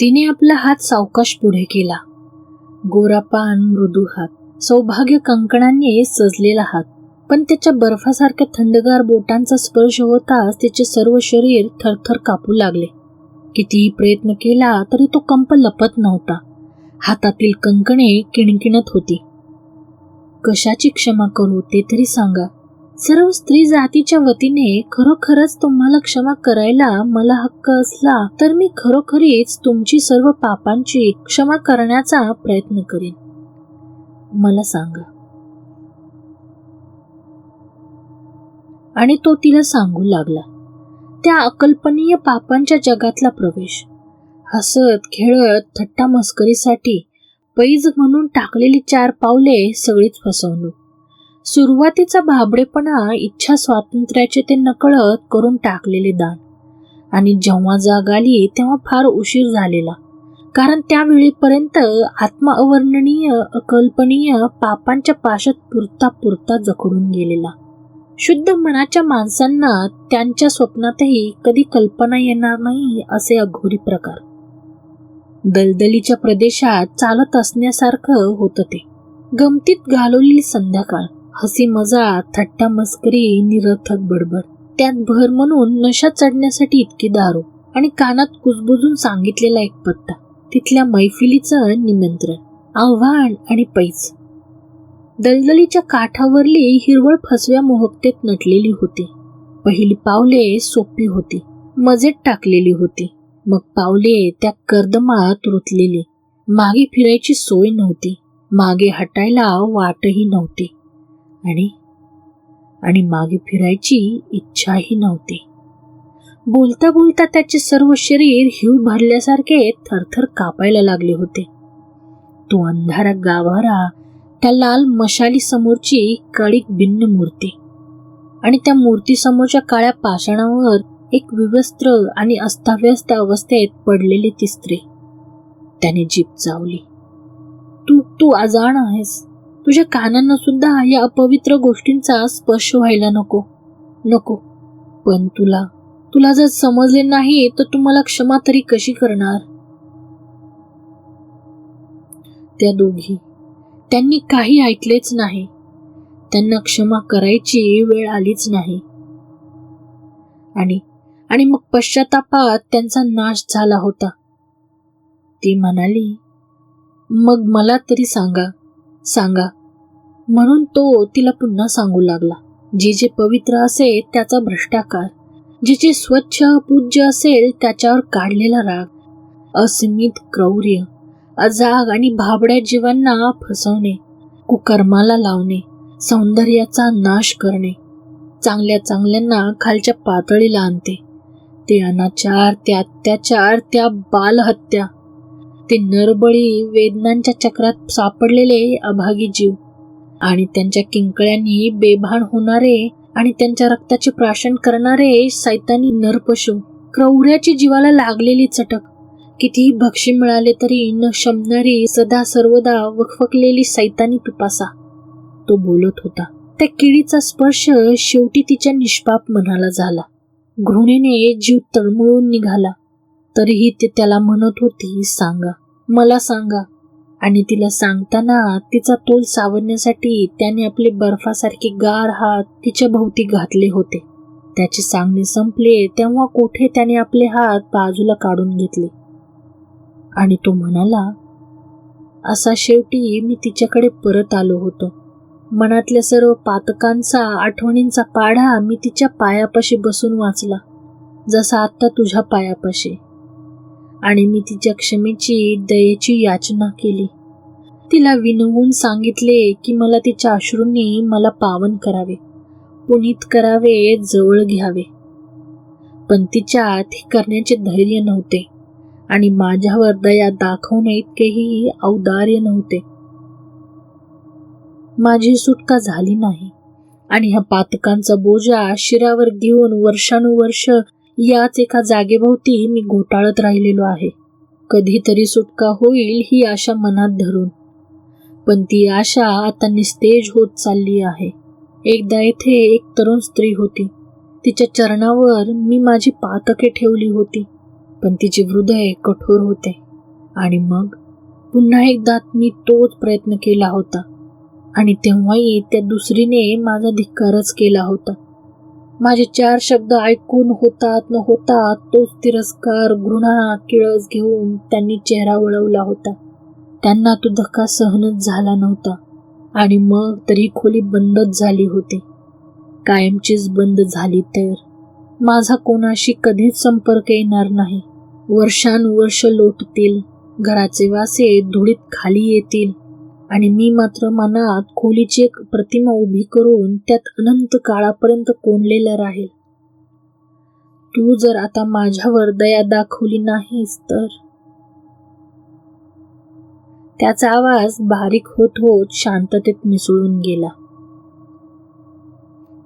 तिने आपला हात सावकाश पुढे केला. गोरापान मृदू हात सौभाग्य कंकणांनी सजलेला हात पण त्याच्या बर्फासारख्या थंडगार बोटांचा स्पर्श होताच तिचे सर्व शरीर थरथर कापू लागले. कितीही प्रयत्न केला तरी तो कंप लपत नव्हता. हातातील कंकणे किणकिणत होती. कशाची क्षमा करू ते तरी सांगा. सर्व स्त्री जातीच्या वतीने खरोखरच तुम्हाला क्षमा करायला मला हक्क असला तर मी खरोखरीच तुमची सर्व पापांची क्षमा करण्याचा प्रयत्न करेन. मला सांगा. आणि तो तिला सांगू लागला. त्या अकल्पनीय पापांच्या जगातला प्रवेश. हसत खेळत थट्टा मस्करीसाठी पैज म्हणून टाकलेली चार पावले सगळीच फसवणूक. सुरुवातीचा भाबडेपणा इच्छा स्वातंत्र्याचे ते नकळत करून टाकलेले दान. आणि जेव्हा जाग आली तेव्हा फार उशीर झालेला. कारण त्यावेळीपर्यंत आत्मा अवर्णनीय अकल्पनीय पापांच्या पाशात पुरता पुरता जखडून गेलेला. शुद्ध मनाच्या माणसांना त्यांच्या स्वप्नातही कधी कल्पना येणार नाही असे अघोरी प्रकार. दलदलीच्या प्रदेशात चालत असण्यासारखं होतं ते. गमतीत घालवलेली संध्याकाळ. हसी मजा थट्टा मस्करी निरर्थक बडबड. त्यात भर म्हणून नशा चढण्यासाठी इतकी दारू आणि कानात कुजबुजून सांगितलेला एक पत्ता. तिथल्या मैफिलीचं निमंत्रण आव्हान आणि पैस. दलदलीच्या काठावरली हिरवळ फसव्या मोहकतेत नटलेली होती. पहिली पावले सोपी होती मजेत टाकलेली होती. मग पावले त्या कर्दमात रुतलेली. मागे फिरायची सोय नव्हती. मागे हटायला वाटही नव्हती. आणि आणि मागे फिरायची इच्छाही नव्हती. बोलता बोलता त्याचे सर्व शरीर हिव भरल्यासारखे थरथर कापायला लागले होते. तो अंधारा गाभारा त्या लाल मशाली समोरची काळी भिन्न मूर्ती आणि त्या मूर्तीसमोरच्या काळ्या पाषाणावर एक विवस्त्र आणि अस्ताव्यस्त अवस्थेत पडलेली ती स्त्री. त्याने जीप चावली. तू तू अजाण आहेस. तुझ्या कानांना सुद्धा या अपवित्र गोष्टींचा स्पर्श व्हायला नको. नको. पण तुला तुला जर समजले नाही तर तुम्हाला क्षमा तरी कशी करणार? त्या दोघी त्यांनी काही ऐकलेच नाही. त्यांना क्षमा करायची वेळ आलीच नाही. आणि आणि मग पश्चातापात त्यांचा नाश झाला होता. ती म्हणाली मग मला तरी सांगा सांगा. म्हणून तो तिला पुन्हा सांगू लागला. जे जे पवित्र असेल त्याचा भ्रष्टाकार. जे जे स्वच्छ पूज्य असेल त्याच्यावर काढलेला राग. असीमित क्रौर्य. अजाग आणि भाबड्या जीवांना फसवणे. कुकर्माला लावणे. सौंदर्याचा नाश करणे. चांगल्या चांगल्यांना खालच्या पातळीला आणते. ते अनाचार ते अत्याचार त्या बालहत्या. ते नरबळी वेदनांच्या चक्रात सापडलेले अभागी जीव. आणि त्यांच्या किंकळ्यांनी बेभान होणारे आणि त्यांच्या रक्ताचे प्राशन करणारे सैतानी नरपशु क्रौर्याची जीवाला लागलेली चटक. कितीही भक्षी मिळाले तरी न शमणारी सदा सर्वदा वखवकलेली सैतानी पिपासा. तो बोलत होता. त्या किडीचा स्पर्श शेवटी तिच्या निष्पाप मनाला झाला. घृणेने जीव तळमळून निघाला. तरीही ते त्याला म्हणत होती सांगा मला सांगा आणि तिला सांगताना तिचा तोल सावरण्यासाठी त्याने आपले बर्फासारखे गार हात तिच्या भोवती घातले होते. त्याचे सांगणे संपले तेव्हा कोठे त्याने आपले हात बाजूला काढून घेतले. आणि तो म्हणाला असा शेवटी मी तिच्याकडे परत आलो होतो. मनातल्या सर्व पातकांचा आठवणींचा पाढा मी तिच्या पायापाशी बसून वाचला. जसा आत्ता तुझ्या पायापाशी. आणि मी तिच्या क्षमेची दयेची याचना केली. तिला विनवून सांगितले की मला तिच्या अश्रूंनी मला पावन करावे पुनीत करावे जवळ घ्यावे. पण तिच्यात हे करण्याचे धैर्य नव्हते आणि माझ्यावर दया दाखवणे इतकेही औदार्य नव्हते. माझी सुटका झाली नाही आणि ह्या पातकांचा बोजा शिरावर घेऊन वर्षानुवर्ष याच एका जागेभोवती मी घोटाळत राहिलेलो आहे. कधीतरी सुटका होईल ही आशा मनात धरून. पण ती आशा आता निस्तेज होत चालली आहे. एकदा येथे एक तरुण स्त्री होती. तिच्या चरणावर मी माझी पातके ठेवली होती. पण तिचे हृदय कठोर होते. आणि मग? पुन्हा एकदा मी तोच प्रयत्न केला होता. आणि तेव्हाही त्या दुसरीने माझा धिक्कारच केला होता. माझे चार शब्द ऐकून होतात न होतात तोच तिरस्कार घृणा किळस घेऊन त्यांनी चेहरा वळवला होता. त्यांना तो धक्का सहनच झाला नव्हता. आणि मग तरी खोली बंदच झाली होती. कायमचीच बंद झाली तर. माझा कोणाशी कधीच संपर्क येणार नाही. वर्षानुवर्ष लोटतील. घराचे वासे धुळीत खाली येतील. आणि मी मात्र मनात खोलीची एक प्रतिमा उभी करून त्यात अनंत काळापर्यंत कोंडलेला राहील. तू जर आता माझ्यावर दया दाखवली नाहीस तर? त्याचा आवाज बारीक होत होत शांततेत मिसळून गेला.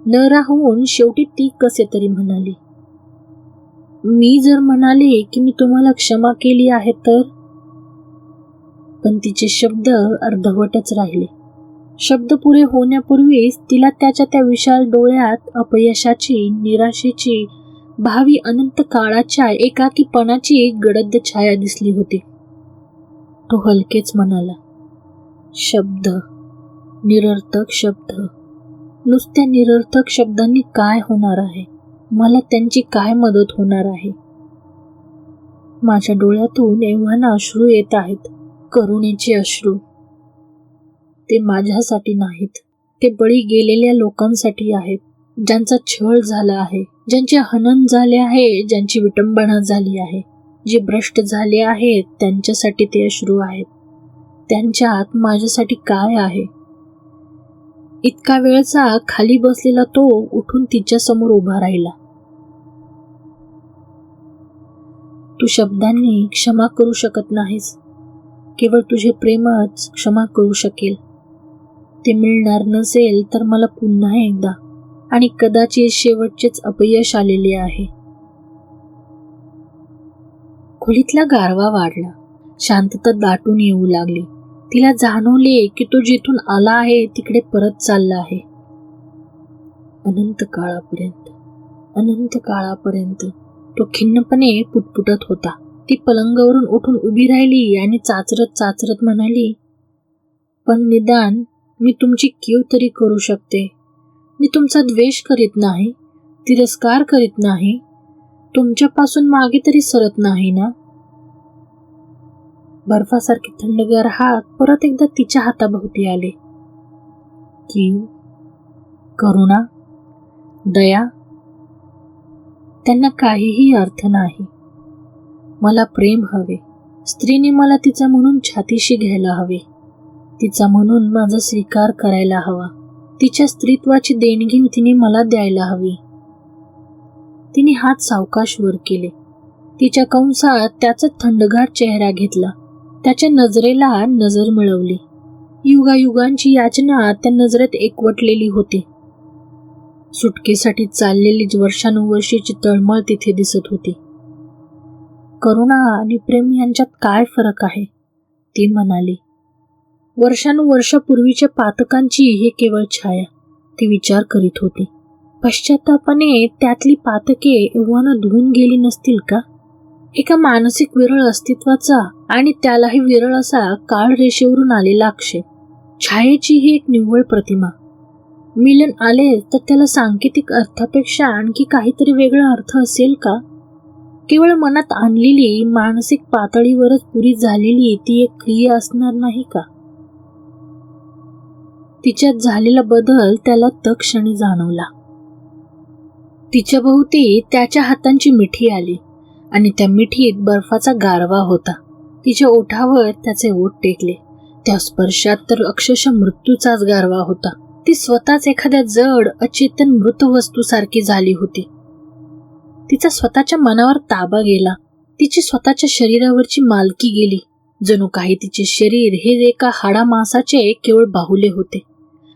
न राहून शेवटी ती कसे तरी म्हणाली मी जर म्हणाले की मी तुम्हाला क्षमा केली आहे तर? पण तिचे शब्द अर्धवटच राहिले. शब्द पुरे होण्यापूर्वीच तिला त्याच्या त्या विशाल डोळ्यात अपयशाची निराशेची भावी अनंत काळाच्या एकाकीपणाची गडद छाया दिसली होती. तो हलकेच म्हणाला शब्द निरर्थक शब्द. नुसत्या निरर्थक शब्दांनी काय होणार आहे? मला त्यांची काय मदत होणार आहे? माझ्या डोळ्यातून एव्हाना अश्रू येत आहेत. करुणेचे अश्रू. ते माझ्यासाठी नाहीत. ते बळी गेलेल्या लोकांसाठी आहेत. ज्यांचा छळ झाला आहे ज्यांचे हनन झाले आहे ज्यांची विटंबना झाली आहे. जे भ्रष्ट झाले आहेत त्यांच्यासाठी ते अश्रू आहेत. त्यांच्या आत माझ्यासाठी काय आहे? इतका वेळचा खाली बसलेला तो उठून तिच्या समोर उभा राहिला. तू शब्दांनी क्षमा करू शकत नाहीस. केवळ तुझे प्रेमच क्षमा करू शकेल. ते मिळणार नसेल तर मला पुन्हा एकदा आणि कदाचित शेवटचेच अपयश आलेले आहे. खोलीतला गारवा वाढला. शांतता दाटून येऊ लागली. तिला जाणवले की तो जिथून आला आहे तिकडे परत चालला आहे. अनंत काळापर्यंत अनंत काळापर्यंत तो खिन्नपणे पुटपुटत होता. ती पलंगावरून उठून उभी राहिली आणि चाचरत चाचरत म्हणाली पण निदान मी तुमची कीव तरी करू शकते. मी तुमचा द्वेष करीत नाही तिरस्कार करीत नाही. तुमच्यापासून मागे तरी सरत नाही ना? बर्फासारखे थंडगार हात परत एकदा तिच्या हाताभोवती आले. कीव? करुणा? दया? त्यांना काहीही अर्थ नाही. मला प्रेम हवे. स्त्रीने मला तिचा म्हणून छातीशी घ्यायला हवे. तिचा म्हणून माझा स्वीकार करायला हवा. तिच्या स्त्रीत्वाची देणगी तिने मला द्यायला हवी. तिने हात सावकाश वर केले. तिच्या कंसात त्याचा थंडगार चेहरा घेतला. त्याच्या नजरेला नजर मिळवली. युगायुगांची याचना त्या नजरेत एकवटलेली होती. सुटकेसाठी चाललेली वर्षानुवर्षीची तळमळ तिथे दिसत होती. करुणा आणि प्रेम यांच्यात काय फरक आहे? ती म्हणाली वर्षानुवर्षापूर्वीच्या पातकांची हे केवळ छाया ती विचार करीत होती. पश्चातापाने त्यातली पातके एव्हाना धुवून गेली नसतील का? एका मानसिक विरळ अस्तित्वाचा आणि त्यालाही विरळ असा काळ रेषेवरून आलेला आक्षेप. छायेची ही एक निव्वळ प्रतिमा. मिलन आले तर त्याला सांकेतिक अर्थापेक्षा आणखी काहीतरी वेगळा अर्थ असेल का? केवळ मनात आणलेली मानसिक पातळीवरच पुरी झालेली ती एक क्रिया असणार नाही का? तिच्यात झालेला बदल त्याला तक्षणी जाणवला. तिच्या भोवती त्याच्या हातांची मिठी आली आणि त्या मिठीत बर्फाचा गारवा होता. तिच्या ओठावर त्याचे ओठ टेकले. त्या स्पर्शात तर अक्षरशः मृत्यूचाच गारवा होता. ती स्वतःच एखाद्या जड अचेतन मृत वस्तूसारखी झाली होती. तिचा स्वतःच्या मनावर ताबा गेला. तिची स्वतःच्या शरीरावरची मालकी गेली. जणू काही तिचे शरीर हे एका हाडा मांसाचे केवळ बाहुले होते.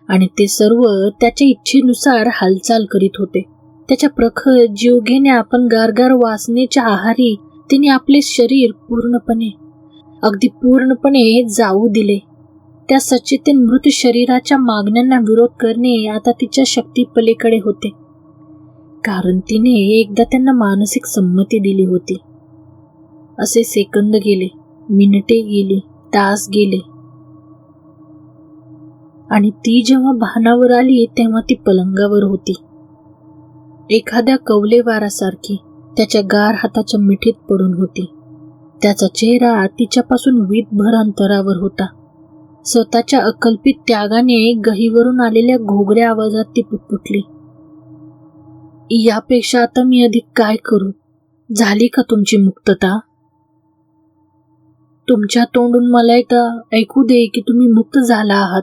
आणि ते सर्व त्याच्या इच्छेनुसार हालचाल करीत होते. त्याच्या प्रखर जीवघेने आपण गारगार वासनेच्या आहारी तिने आपले शरीर पूर्णपणे अगदी पूर्णपणे जाऊ दिले. त्या सचेतन मृत शरीराच्या मागण्यांना विरोध करणे आता तिच्या शक्ती पलीकडे होते. कारण तिने एकदा त्यांना मानसिक संमती दिली होती. असे सेकंद गेले मिनिटे गेली तास गेले. आणि ती जेव्हा भानावर आली तेव्हा ती पलंगावर होती. एखाद्या कवलेवारासारखी त्याच्या गार हाताच्या मिठीत पडून होती. त्याचा चेहरा तिच्यापासून वीतभर अंतरावर होता. स्वतःच्या अकल्पित त्यागाने गहीवरून आलेल्या घोगऱ्या आवाजात ती पुटपुटली. यापेक्षा आता मी अधिक काय करू? झाली का तुमची मुक्तता? तुमच्या तोंडून मला एकदा ऐकू दे की तुम्ही मुक्त झाला आहात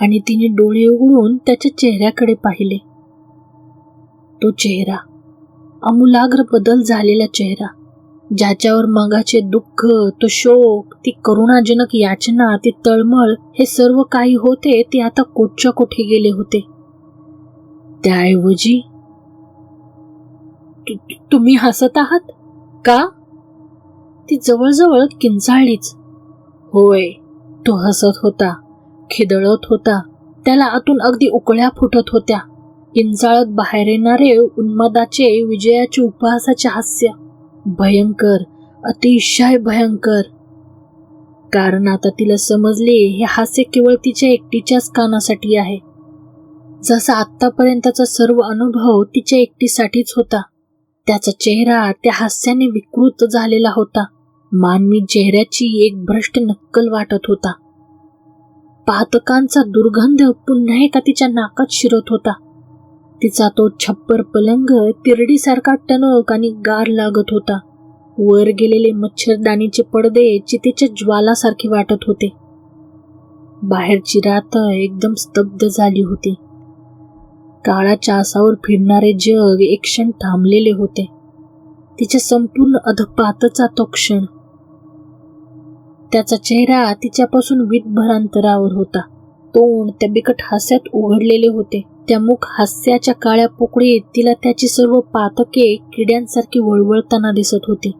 आणि तिने डोळे उघडून त्याच्या चेहऱ्याकडे पाहिले. तो चेहरा अमूलाग्र बदल झालेला चेहरा ज्याच्यावर मगाचे दुःख तो शोक ती करुणाजनक याचना ती तळमळ हे सर्व काही होते ते आता कोटच्या कोठे गेले होते? त्याऐवजी तुम्ही हसत आहात? का? ती जवळजवळ किंचाळलीच होय तो हसत होता खिदळत होता. त्याला आतून अगदी उकळ्या फुटत होत्या. किंचाळत बाहेर येणारे उन्मादाचे विजयाचे उपहासाचे हास्य भयंकर अतिशय भयंकर. कारण आता तिला समजले हे हास्य केवळ तिच्या एकटीच्याच कानासाठी आहे. जसा आत्तापर्यंतचा सर्व अनुभव तिच्या एकटीसाठीच होता. त्याचा चेहरा त्या हास्याने विकृत झालेला होता. मानवी चेहऱ्याची एक भ्रष्ट नक्कल वाटत होता. पातकांचा दुर्गंध पुन्हा एका तिच्या नाकात शिरत होता. तिचा तो छप्पर पलंग तिरडीसारखा टणक आणि गार लागत होता. वर गेलेले मच्छरदानीचे पडदे चितेच्या ज्वालासारखे वाटत होते. बाहेरची रात एकदम स्तब्ध झाली होती. काळाच्या आसावर फिरणारे जग एक क्षण थांबलेले होते. तिच्या संपूर्ण अधपातचा तो क्षण. त्याचा चेहरा तिच्यापासून वीतभर अंतरावर होता. तोंड त्या बिकट हास्यात उघडलेले होते. त्या मुख हास्याच्या काळ्या पोकळीत तिला त्याची सर्व पातके किड्यांसारखी वळवळताना दिसत होती.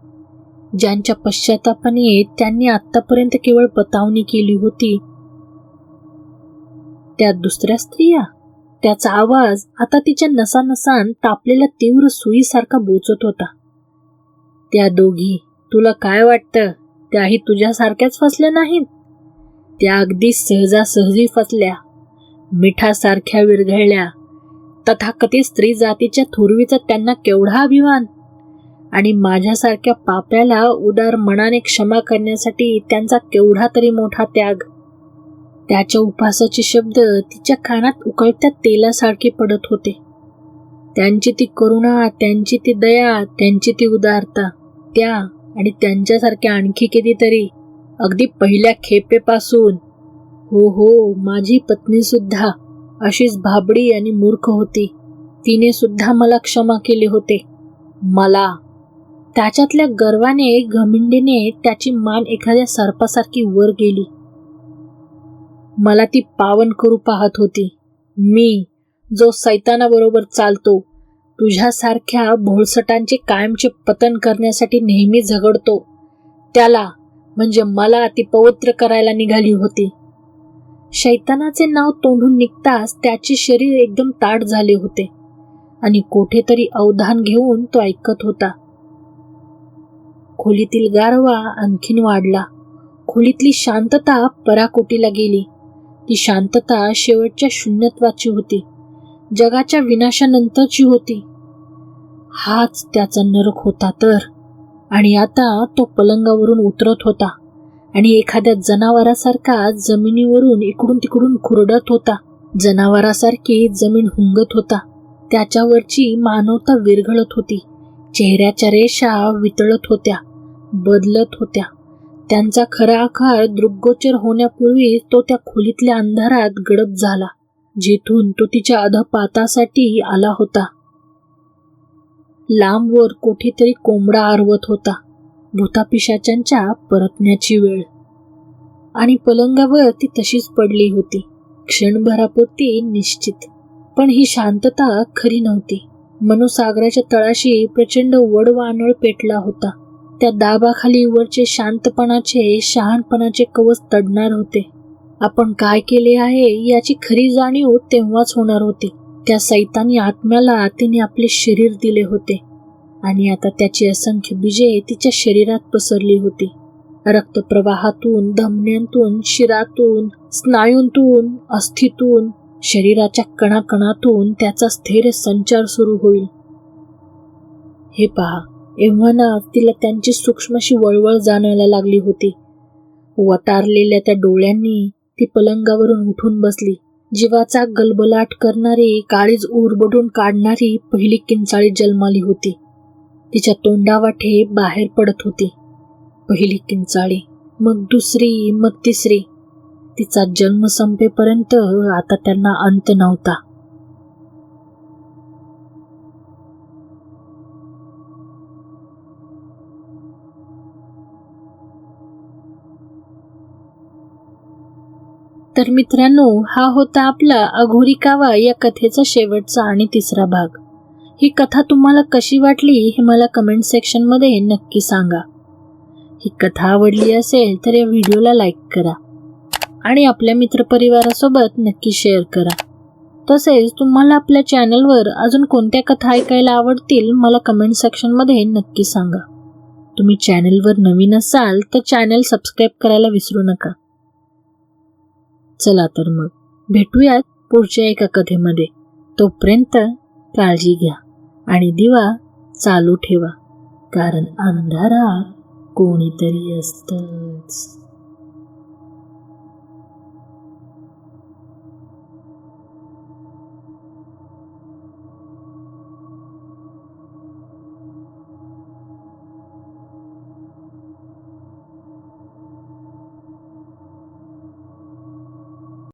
ज्यांच्या पश्चातापाने त्यांनी आतापर्यंत केवळ बतावणी केली होती. त्या दुसऱ्या स्त्रिया? त्याचा आवाज आता तिच्या नसानसान तापलेल्या तीव्र सुईसारखा बोचत होता. त्या दोघी तुला काय वाटतं? त्याही तुझ्यासारख्याच फसल्या नाहीत? त्या अगदी सहजासहजी फसल्या. मिठासारख्या विरघळल्या. तथाकथित स्त्री जातीच्या थोरवीचा त्यांना केवढा अभिमान? आणि माझ्यासारख्या पाप्याला उदार मनाने क्षमा करण्यासाठी त्यांचा केवढा तरी मोठा त्याग? त्याच्या उपासाचे शब्द तिच्या कानात उकळत्या तेलासारखे पडत होते. त्यांची ती करुणा त्यांची ती दया त्यांची ती उदारता त्या आणि त्यांच्यासारख्या आणखी कितीतरी अगदी पहिल्या खेपेपासून हो हो माझी पत्नी सुद्धा अशीच भाबडी आणि मूर्ख होती. तिने सुद्धा मला क्षमा केले होते. मला. त्याच्यातल्या गर्वाने घमिंडीने त्याची मान एखाद्या सर्पासारखी वर गेली. मला ती पावन करू पाहत होती. मी जो सैतानाबरोबर चालतो तुझ्यासारख्या भोळसटांचे कायमचे पतन करण्यासाठी नेहमी झगडतो. त्याला म्हणजे मला ती पवित्र करायला निघाली होती. शैतानाचे नाव तोंडून निघताच त्याचे शरीर एकदम ताट झाले होते आणि कोठेतरी अवधान घेऊन तो ऐकत होता. खोलीतील गारवा आणखीन वाढला. खोलीतली शांतता पराकोटीला गेली. ती शांतता शेवटच्या शून्यत्वाची होती. जगाच्या विनाशानंतरची होती. हाच त्याचा नरक होता तर. आणि आता तो पलंगावरून उतरत होता. आणि एखाद्या जनावरासारखा जमिनीवरून इकडून तिकडून खुरडत होता. जनावरासारखी जमीन हुंगत होता. त्याच्यावरची मानवता विरघळत होती. चेहऱ्याच्या रेषा वितळत होत्या. बदलत होत्या. त्यांचा खरा आकार दृग्गोचर होण्यापूर्वी तो त्या खोलीतल्या अंधारात गडप झाला जिथून तो तिच्या अधपातासाठी आला होता. लांबवर कोठेतरी कोंबडा आरवत होता भूतापिशाच्यांच्या परतण्याची वेळ. आणि पलंगावर ती तशीच पडली होती क्षणभरापुरती निश्चित. पण ही शांतता खरी नव्हती. मनोसागराच्या तळाशी प्रचंड वडवानळ पेटला होता. त्या दाबाखाली वरचे शांतपणाचे शहाणपणाचे कवच तडणार होते. आपण काय केले आहे याची खरी जाणीव तेव्हाच होणार होती. त्या सैतानी आत्म्याला तिने आपले शरीर दिले होते. आणि आता त्याची असंख्य बीजे तिच्या शरीरात पसरली होती. रक्तप्रवाहातून धमन्यांतून शिरातून स्नायूंतून अस्थितून शरीराच्या कणाकणातून त्याचा स्थिर संचार सुरू होईल. हे पहा. एव्हाना तिला त्यांची सूक्ष्मशी वळवळ जाणवायला लागली होती. वटारलेल्या त्या डोळ्यांनी ती पलंगावरून उठून बसली. जीवाचा गलबलाट करणारी काळीज उरबडून काढणारी पहिली किंचाळी जन्माली होती. तिच्या तोंडावाटे बाहेर पडत होती. पहिली किंचाळी मग दुसरी मग तिसरी. तिचा जन्म संपेपर्यंत आता त्यांना अंत नव्हता. तर मित्रांनो हा होता आपला अघोरी कावा या कथेचा शेवटचा आणि तिसरा भाग. ही कथा तुम्हाला कशी वाटली हे मला कमेंट सेक्शनमध्ये नक्की सांगा. ही कथा आवडली असेल तर या व्हिडिओला लाईक करा. आणि आपल्या मित्रपरिवारासोबत नक्की शेअर करा. तसेच तुम्हाला आपल्या चॅनलवर अजून कोणत्या कथा ऐकायला आवडतील मला कमेंट सेक्शनमध्ये नक्की सांगा. तुम्ही चॅनलवर नवीन असाल तर चॅनल सबस्क्राईब करायला विसरू नका. चला तर मग. भेटूयात पुढच्या एका कथेमध्ये. तोपर्यंत काळजी घ्या आणि दिवा चालू ठेवा कारण अंधारात कोणीतरी असतंच.